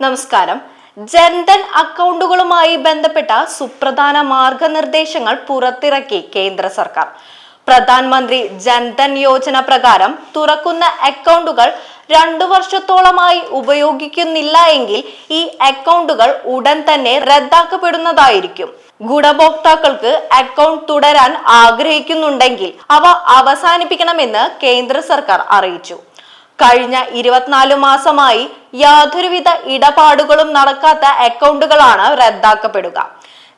നമസ്കാരം. ജൻധൻ അക്കൗണ്ടുകളുമായി ബന്ധപ്പെട്ട സുപ്രധാന മാർഗനിർദ്ദേശങ്ങൾ പുറത്തിറക്കി കേന്ദ്ര സർക്കാർ. പ്രധാനമന്ത്രി ജൻധൻ യോജന പ്രകാരം തുറക്കുന്ന അക്കൗണ്ടുകൾ രണ്ടു വർഷത്തോളമായി ഉപയോഗിക്കുന്നില്ല എങ്കിൽ ഈ അക്കൗണ്ടുകൾ ഉടൻ തന്നെ റദ്ദാക്കപ്പെടുന്നതായിരിക്കും. ഗുണഭോക്താക്കൾക്ക് അക്കൗണ്ട് തുടരാൻ ആഗ്രഹിക്കുന്നുണ്ടെങ്കിൽ അവ അവസാനിപ്പിക്കണമെന്ന് കേന്ദ്ര സർക്കാർ അറിയിച്ചു. കഴിഞ്ഞ ഇരുപത്തിനാല് മാസമായി യാതൊരുവിധ ഇടപാടുകളും നടക്കാത്ത അക്കൗണ്ടുകളാണ് റദ്ദാക്കപ്പെടുക.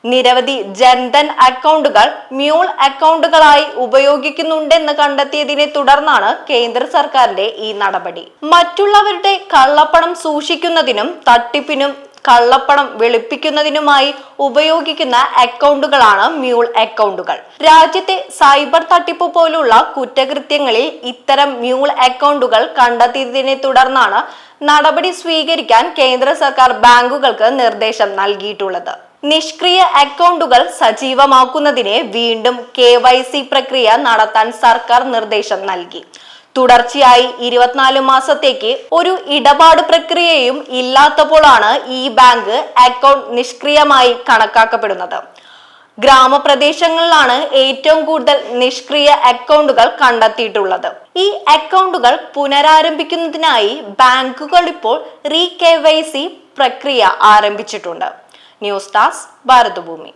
നിരവധി ജൻധൻ അക്കൗണ്ടുകൾ മ്യൂൾ അക്കൗണ്ടുകളായി ഉപയോഗിക്കുന്നുണ്ടെന്ന് കണ്ടെത്തിയതിനെ തുടർന്നാണ് കേന്ദ്ര സർക്കാരിന്റെ ഈ നടപടി. മറ്റുള്ളവരുടെ കള്ളപ്പണം സൂക്ഷിക്കുന്നതിനും തട്ടിപ്പിനും കള്ളപ്പണം വെളുപ്പിക്കുന്നതിനുമായി ഉപയോഗിക്കുന്ന അക്കൗണ്ടുകളാണ് മ്യൂൾ അക്കൗണ്ടുകൾ. രാജ്യത്തെ സൈബർ തട്ടിപ്പ് പോലുള്ള കുറ്റകൃത്യങ്ങളിൽ ഇത്തരം മ്യൂൾ അക്കൗണ്ടുകൾ കണ്ടെത്തിയതിനെ തുടർന്നാണ് നടപടി സ്വീകരിക്കാൻ കേന്ദ്ര സർക്കാർ ബാങ്കുകൾക്ക് നിർദ്ദേശം നൽകിയിട്ടുള്ളത്. നിഷ്ക്രിയ അക്കൗണ്ടുകൾ സജീവമാക്കുന്നതിനെ വീണ്ടും കെ പ്രക്രിയ നടത്താൻ സർക്കാർ നിർദ്ദേശം നൽകി. തുടർച്ചയായി ഇരുപത്തിനാല് മാസത്തേക്ക് ഒരു ഇടപാട് പ്രക്രിയയും ഇല്ലാത്തപ്പോഴാണ് ഈ ബാങ്ക് അക്കൗണ്ട് നിഷ്ക്രിയമായി കണക്കാക്കപ്പെടുന്നത്. ഗ്രാമപ്രദേശങ്ങളിലാണ് ഏറ്റവും കൂടുതൽ നിഷ്ക്രിയ അക്കൗണ്ടുകൾ കണ്ടെത്തിയിട്ടുള്ളത്. ഈ അക്കൗണ്ടുകൾ പുനരാരംഭിക്കുന്നതിനായി ബാങ്കുകൾ ഇപ്പോൾ റീ കെ പ്രക്രിയ ആരംഭിച്ചിട്ടുണ്ട്. News task Bharathabhumi.